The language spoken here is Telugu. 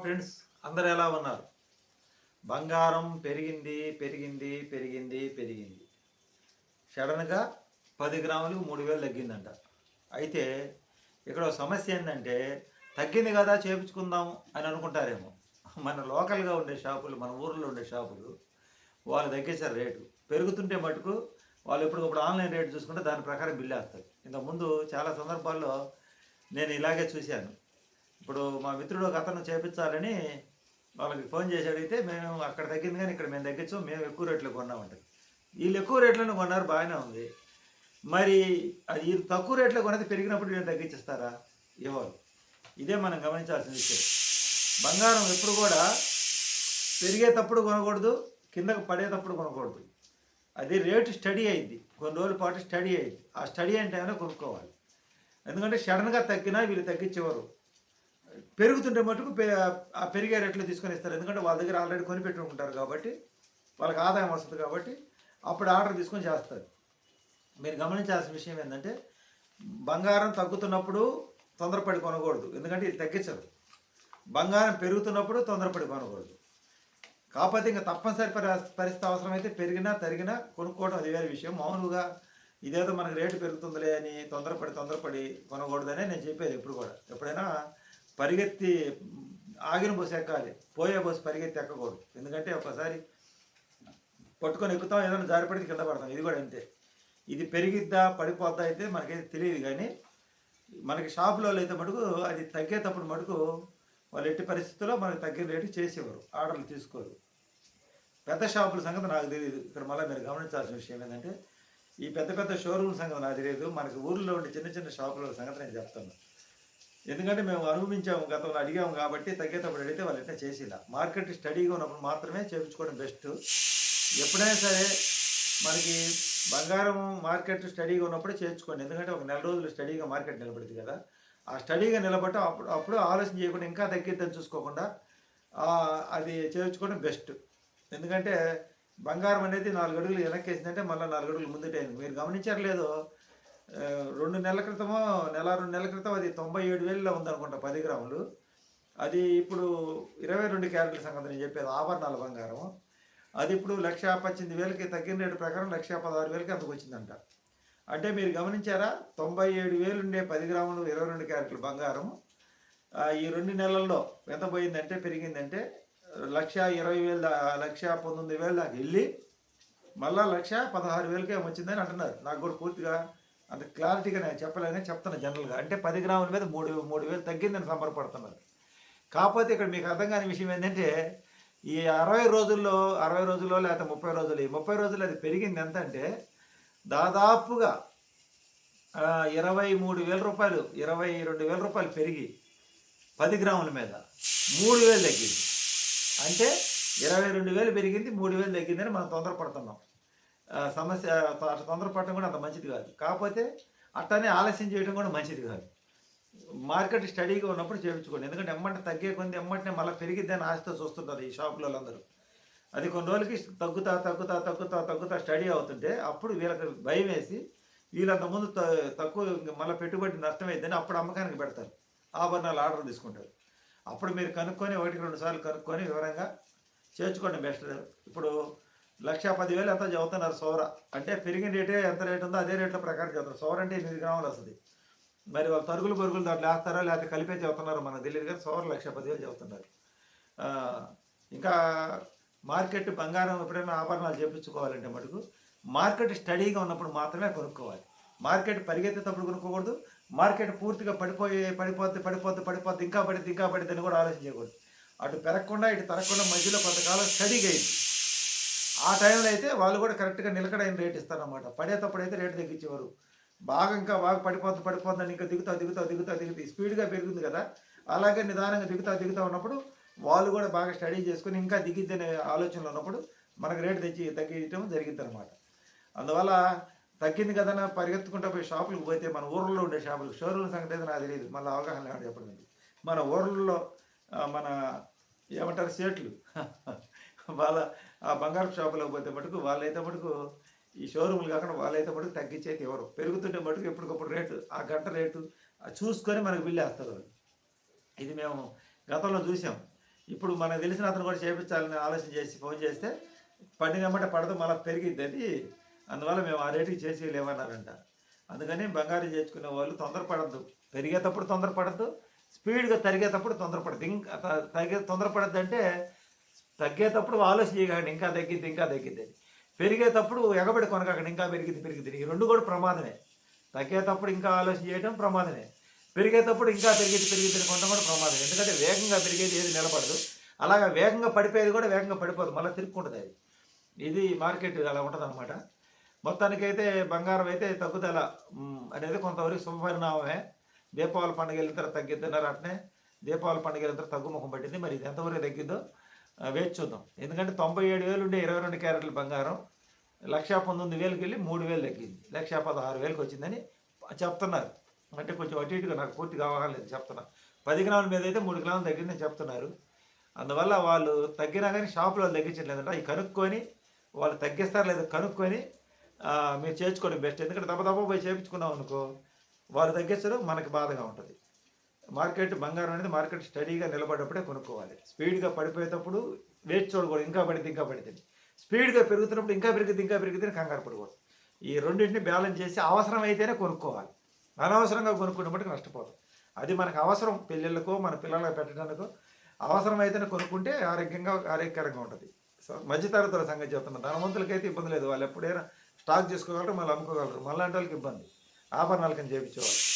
ఫ్రెండ్స్ అందరు ఎలా ఉన్నారు? బంగారం పెరిగింది పెరిగింది పెరిగింది పెరిగింది. సడన్గా పది గ్రాములకు మూడు వేలు తగ్గిందంట. అయితే ఇక్కడ సమస్య ఏంటంటే తగ్గింది కదా చేపించుకుందాం అని అనుకుంటారేమో. మన లోకల్గా ఉండే షాపులు మన ఊర్లో ఉండే షాపులు వాళ్ళు తగ్గించారు రేటు. పెరుగుతుంటే మటుకు వాళ్ళు ఎప్పటికప్పుడు ఆన్లైన్ రేట్ చూసుకుంటే దాని ప్రకారం బిల్లు వేస్తారు. ఇంతకుముందు చాలా సందర్భాల్లో నేను ఇలాగే చూశాను. ఇప్పుడు మా మిత్రుడు ఒక అతను చేపించాలని వాళ్ళకి ఫోన్ చేసి అడిగితే మేము అక్కడ తగ్గింది కానీ ఇక్కడ మేము తగ్గించాం మేము ఎక్కువ రేట్లు కొన్నామంటారు వీళ్ళు ఎక్కువ రేట్లను కొన్నారు బాగానే ఉంది. మరి అది తక్కువ రేట్లో కొనేది పెరిగినప్పుడు వీళ్ళు తగ్గించిస్తారా? ఇవ్వరు ఇదే మనం గమనించాల్సిన విషయం. బంగారం ఎప్పుడు కూడా పెరిగేటప్పుడు కొనకూడదు కిందకు పడేటప్పుడు కొనకూడదు. అది రేటు స్టడీ అయింది కొన్ని రోజుల పాటు స్టడీ అయింది. ఆ స్టడీ అంటే అయినా కొనుక్కోవాలి. ఎందుకంటే సడన్గా తగ్గినా వీళ్ళు తగ్గించేవారు. పెరుగుతుంటే మటుకు పె- ఆ పెరిగే రేట్లు తీసుకొని ఇస్తారు. ఎందుకంటే వాళ్ళ దగ్గర ఆల్రెడీ కొని పెట్టుకుంటారు కాబట్టి వాళ్ళకి ఆదాయం వస్తుంది కాబట్టి అప్పుడు ఆర్డర్ తీసుకొని చేస్తారు. మీరు గమనించాల్సిన విషయం ఏంటంటే బంగారం తగ్గుతున్నప్పుడు తొందరపడి కొనకూడదు. ఎందుకంటే ఇది తగ్గించరు. బంగారం పెరుగుతున్నప్పుడు తొందరపడి కొనకూడదు. కాకపోతే ఇంకా తప్పనిసరి పరి పరిస్థితి అవసరమైతే పెరిగినా తరిగినా కొనుక్కోవడం అది వేరే విషయం. మామూలుగా ఇదేదో మనకు రేటు పెరుగుతుందిలే అని తొందరపడి తొందరపడి కొనకూడదనే నేను చెప్పేది ఎప్పుడు కూడా. ఎప్పుడైనా పరిగెత్తి ఆగిన బస్సు ఎక్కాలి. పోయే బస్సు పరిగెత్తి ఎక్కకూడదు. ఎందుకంటే ఒకసారి పట్టుకొని ఎక్కుతాం ఏదైనా జారిపడితే కింద పడతాం. ఇది కూడా అంతే. ఇది పెరిగిద్దా పడిపోద్దా అయితే మనకైతే తెలియదు కానీ మనకి షాపులో అయితే మటుకు అది తగ్గేటప్పుడు మటుకు వాళ్ళు ఎట్టి పరిస్థితుల్లో మనకు తగ్గిన రేటు చేసేవారు. ఆర్డర్లు తీసుకోరు. పెద్ద షాపుల సంగతి నాకు తెలియదు. ఇక్కడ మళ్ళీ మీరు గమనించాల్సిన విషయం ఏంటంటే ఈ పెద్ద పెద్ద షోరూమ్ సంగతి నాకు తెలియదు. మనకి ఊర్లో ఉండే చిన్న చిన్న షాపుల సంగతి నేను చెప్తాను. ఎందుకంటే మేము అనుభవించాము గతంలో అడిగాము కాబట్టి తగ్గేటప్పుడు అడిగితే వాళ్ళు ఎట్లా చేసేలా. మార్కెట్ స్టడీగా ఉన్నప్పుడు మాత్రమే చేయించుకోవడం బెస్ట్. ఎప్పుడైనా సరే మనకి బంగారం మార్కెట్ స్టడీగా ఉన్నప్పుడే చేర్చుకోండి ఎందుకంటే ఒక నెల రోజులు స్టడీగా మార్కెట్ నిలబడింది కదా. ఆ స్టడీగా నిలబడటం అప్పుడు అప్పుడు ఆలోచన చేయకుండా ఇంకా తగ్గిద్దని చూసుకోకుండా అది చేర్చుకోవడం బెస్ట్. ఎందుకంటే బంగారం అనేది నాలుగు అడుగులు వెనక్కి వేసిందంటే మళ్ళీ నాలుగు అడుగులు ముందుటైంది మీరు గమనించారు లేదో రెండు నెలల క్రితమో నెల రెండు నెలల క్రితం అది తొంభై ఏడు వేలలో ఉందనుకుంటా పది గ్రాములు. అది ఇప్పుడు ఇరవై రెండు క్యారెట్ల సంగతి నేను చెప్పేది ఆభరణాల బంగారం. అది ఇప్పుడు లక్ష పద్దెనిమిది వేలకి తగ్గిన రేటు ప్రకారం లక్ష పదహారు వేలకి అంతకు వచ్చిందంట. అంటే మీరు గమనించారా తొంభై ఏడు వేలు ఉండే పది గ్రాములు ఇరవై రెండు క్యారెట్ల బంగారం ఈ రెండు నెలల్లో ఎంత పోయిందంటే పెరిగిందంటే లక్ష ఇరవై వేలు లక్ష పంతొమ్మిది వేలు దాకా వెళ్ళి మళ్ళా లక్ష పదహారు వేలకే వచ్చిందని అంటున్నారు. నాకు కూడా పూర్తిగా అంత క్లారిటీగా నేను చెప్పలేదని చెప్తాను జనరల్గా. అంటే పది గ్రాముల మీద మూడు మూడు వేలు తగ్గిందని సంబరపడుతున్నారు. కాకపోతే ఇక్కడ మీకు అర్థం కాని విషయం ఏంటంటే ఈ అరవై రోజుల్లో అరవై రోజుల్లో లేకపోతే ముప్పై రోజులు ఈ ముప్పై రోజుల్లో అది పెరిగింది ఎంత అంటే దాదాపుగా ఇరవై మూడు వేల రూపాయలు ఇరవై రెండు వేల రూపాయలు పెరిగి పది గ్రాముల మీద మూడు వేలు తగ్గింది. అంటే ఇరవై రెండు వేలు పెరిగింది మూడు వేలు తగ్గిందని మనం తొందరపడుతున్నాం. సమస్య అట్లా తొందరపడటం కూడా అంత మంచిది కాదు. కాకపోతే అట్టనే ఆలస్యం చేయడం కూడా మంచిది కాదు. మార్కెట్ స్టడీగా ఉన్నప్పుడు చేయించుకోండి. ఎందుకంటే ఎమ్మంటే తగ్గే కొంది ఎమ్మంటే మళ్ళీ పెరిగిద్దని ఆశతో చూస్తుంటారు ఈ షాపులో అందరూ అది కొన్ని రోజులకి తగ్గుతా తగ్గుతా తగ్గుతా తగ్గుతా స్టడీ అవుతుంటే అప్పుడు వీళ్ళకి భయం వేసి వీళ్ళంత ముందు త- తక్కువ మళ్ళీ పెట్టుబడి నష్టమైందని అప్పుడు అమ్మకానికి పెడతారు. ఆభరణాలు ఆర్డర్ తీసుకుంటారు. అప్పుడు మీరు కనుక్కొని ఒకటికి రెండు సార్లు కనుక్కొని వివరంగా చేర్చుకోండి బెస్ట్ ఇప్పుడు లక్ష పదివేలు ఎంత చదువుతున్నారు సోర? అంటే పెరిగిన రేటే ఎంత రేట్ ఉందో అదే రేట్ల ప్రకారం చదువుతారు. సోర అంటే ఎనిమిది గ్రాములు వస్తుంది. మరి వాళ్ళు తరుగులు పరుగులు దాంట్లో వేస్తారో లేకపోతే కలిపే చదువుతున్నారో? మనకు తెలియదు కానీ సోర లక్ష పదివేలు చదువుతున్నారు. ఇంకా మార్కెట్ బంగారం ఎప్పుడైనా ఆభరణాలు చేపించుకోవాలంటే మటుకు మార్కెట్ స్టడీగా ఉన్నప్పుడు మాత్రమే కొనుక్కోవాలి. మార్కెట్ పరిగెత్తేటప్పుడు కొనుక్కోకూడదు. మార్కెట్ పూర్తిగా పడిపోయి పడిపోద్ది పడిపోద్ది పడిపోద్ది ఇంకా పడిద్ది ఇంకా పడిద్ది అని కూడా ఆలోచించకూడదు. అటు పెరగకుండా ఇటు తరగకుండా మధ్యలో కొంతకాలం స్టడీగా అయింది ఆ టైంలో అయితే వాళ్ళు కూడా కరెక్ట్గా నిలకడైన రేట్ ఇస్తారన్నమాట. పడేటప్పుడు అయితే రేటు తగ్గించేవారు. బాగా ఇంకా బాగా పడిపోద్ది పడిపోతుందని ఇంకా దిగుతా దిగుతా దిగుతా దిగుతా. స్పీడ్గా పెరుగుతుంది కదా. అలాగే నిదానంగా దిగుతా దిగుతా ఉన్నప్పుడు వాళ్ళు కూడా బాగా స్టడీ చేసుకుని ఇంకా దిగిద్దనే ఆలోచనలో ఉన్నప్పుడు మనకు రేటు తెచ్చి తగ్గించడం జరిగింది అనమాట అందువల్ల తగ్గింది కదా పరిగెత్తుకుంటా పోయి షాపులకు పోతే మన ఊర్లలో ఉండే షాపులు షోరూమ్ సంగతి అయితే నాకు తెలియదు. మళ్ళీ అవగాహన లేకుండా చెప్పడం మన ఊర్లలో మన ఏమంటారు సేట్లు. వాళ్ళ ఆ బంగారు షాపులో పోతే మటుకు వాళ్ళైతే మటుకు ఈ షోరూములు కాకుండా వాళ్ళైతే మటుకు తగ్గించేది ఎవరు. పెరుగుతుంటే మటుకు ఎప్పటికప్పుడు రేటు ఆ గంట రేటు చూసుకొని మనకు బిల్లు వేస్తారు వాళ్ళు. ఇది మేము గతంలో చూసాం. ఇప్పుడు మనకు తెలిసిన అతను కూడా చేయించాలని ఆలోచన చేసి ఫోన్ చేస్తే పండినమ్మట పడదు మళ్ళీ పెరిగిద్ది అది. అందువల్ల మేము ఆ రేటుకి చేసి లేవన్నారంట. అందుకని బంగారం చేర్చుకునే వాళ్ళు తొందరపడద్దు. పెరిగేటప్పుడు తొందరపడద్దు స్పీడ్గా తరిగేటప్పుడు తొందరపడద్దు. ఇంకా తరిగే తొందరపడద్దు అంటే తగ్గేటప్పుడు ఆలోచన చేయకండి ఇంకా తగ్గిద్ది ఇంకా తగ్గిద్ది అని. పెరిగేటప్పుడు ఎగబడి కొనకండి ఇంకా పెరిగిద్ది పెరిగిద్ది ఈ రెండు కూడా ప్రమాదమే. తగ్గేటప్పుడు ఇంకా ఆలోచన చేయడం ప్రమాదమే. పెరిగేటప్పుడు ఇంకా పెరిగేది పెరిగిద్ది అని కొనడం కూడా ప్రమాదం ఎందుకంటే వేగంగా పెరిగేది ఏది నిలబడదు. అలాగా వేగంగా పడిపోయేది కూడా వేగంగా పడిపోదు. మళ్ళీ తిరుక్కుంటుంది అది. ఇది మార్కెట్ అలా ఉంటుంది అనమాట మొత్తానికైతే బంగారం అయితే తగ్గుదల అనేది కొంతవరకు శుభపరిణామమే దీపావళి పండుగ వెళ్ళిన తర్వాత తగ్గిద్దన్నారు అట్నే. దీపావళి పండుగ వెళ్ళిన తర్వాత తగ్గుముఖం పట్టింది. మరి ఇది ఎంతవరకు తగ్గిద్దో వేచి చూద్దాం. ఎందుకంటే తొంభై ఏడు వేలు ఉండే ఇరవై రెండు క్యారెట్ల బంగారం లక్ష పంతొమ్మిది వేలకు వెళ్ళి మూడు వేలు తగ్గింది. లక్ష పదహారు వేలకు వచ్చిందని చెప్తున్నారు. అంటే కొంచెం అటు ఇటుగా నాకు పూర్తిగా అవగాహన లేదు చెప్తున్నా. పది గ్రాముల మీద అయితే మూడు గ్రాములు తగ్గిందని చెప్తున్నారు. అందువల్ల వాళ్ళు తగ్గినా కానీ షాపులో తగ్గించట్లేదంట. అవి కనుక్కొని వాళ్ళు తగ్గిస్తారు లేదా కనుక్కొని మీరు చేర్చుకోవడం బెస్ట్. ఎందుకంటే తప్ప తప్ప పోయి చేయించుకున్నాం అనుకో వాళ్ళు తగ్గించడం మనకి బాధగా ఉంటుంది. మార్కెట్ బంగారం అనేది మార్కెట్ స్టడీగా నిలబడేటప్పుడే కొనుక్కోవాలి. స్పీడ్గా పడిపోయేటప్పుడు వేచి చూడకూడదు. ఇంకా పడితే ఇంకా పడితే. స్పీడ్గా పెరుగుతున్నప్పుడు ఇంకా పెరిగితే ఇంకా పెరిగితే కంగారు పడకూడదు. ఈ రెండింటిని బ్యాలెన్స్ చేసి అవసరం అయితేనే కొనుక్కోవాలి. అనవసరంగా కొనుక్కున్నప్పటికీ నష్టపోతాం. అది మనకు అవసరం. పెళ్ళిళ్ళకో మన పిల్లలకు పెట్టడానికో అవసరం అయితేనే కొనుక్కుంటే ఆరోగ్యంగా ఆరోగ్యకరంగా ఉంటుంది. సో మధ్యతరగతుల సంగతి చెప్తున్నా. ధనవంతులకైతే ఇబ్బంది లేదు. వాళ్ళు ఎప్పుడైనా స్టాక్ చేసుకోగలరు మళ్ళీ అమ్ముకోగలరు. మళ్ళీ వాళ్ళకి ఇబ్బంది. ఆభరణాలకని చేయించేవాళ్ళు.